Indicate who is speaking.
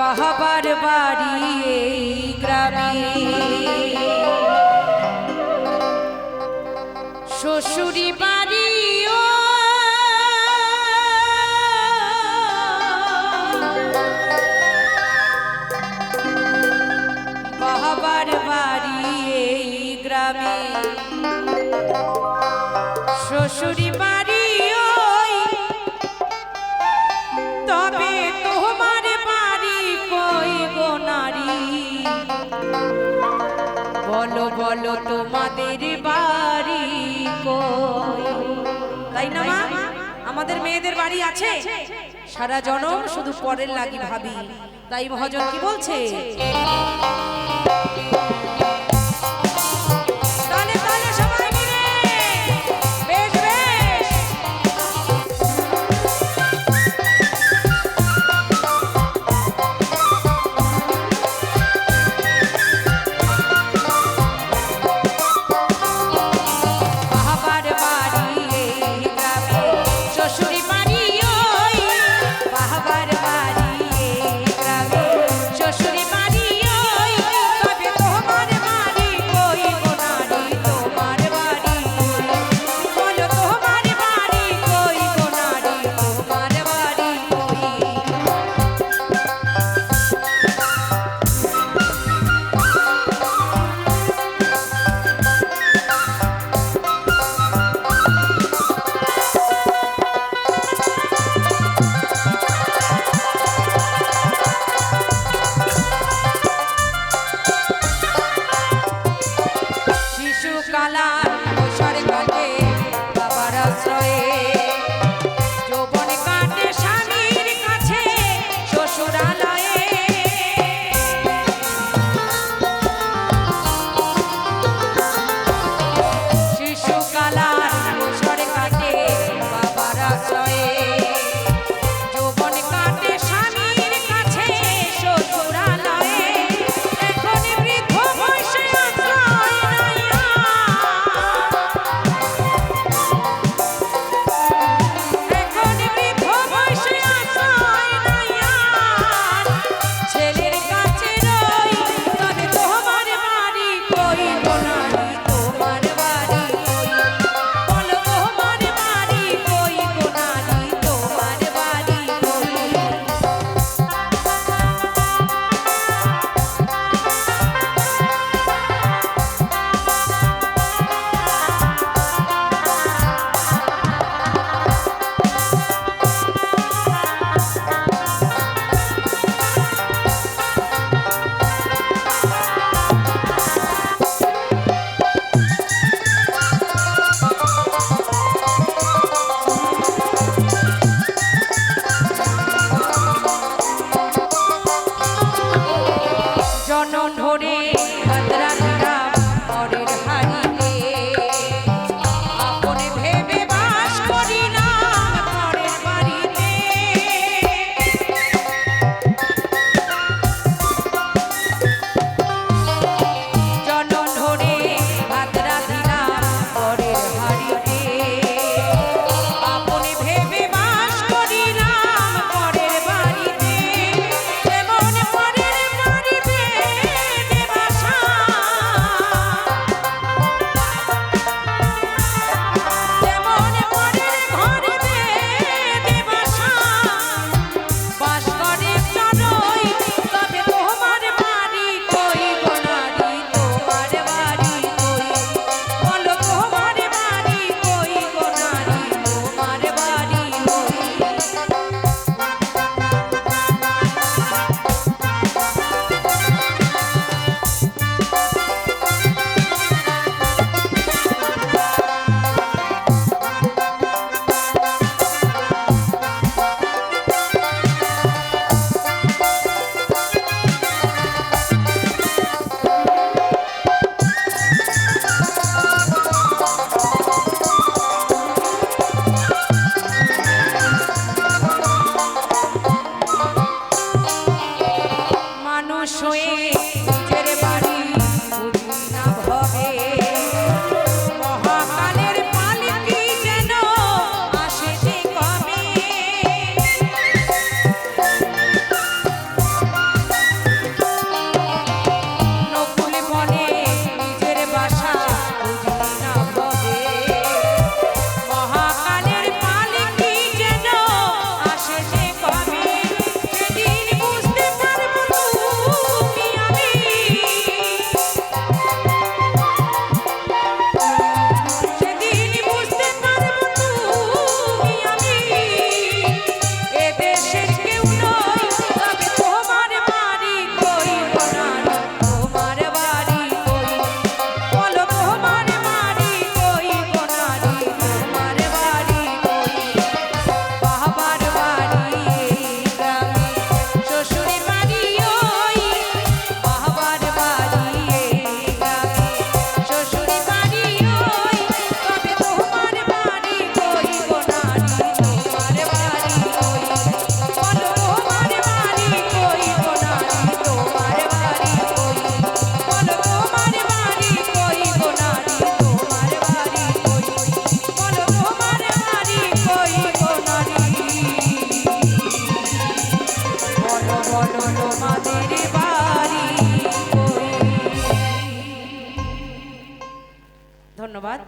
Speaker 1: বাহাবার বাড়ি এই গ্রামে। শ্বশুরি বাড়িও বাহাবার বাড়ি এই গ্রামে। শ্বশুরি বাড়ি ওই তবে বলো বলো তোমাদের বাড়ি তাই না মা? আমাদের মেয়েদের বাড়ি আছে। সারা জনম শুধু পরের লাগি ভাবি। তাই মহাজন কি বলছে? sweet. ধন্যবাদ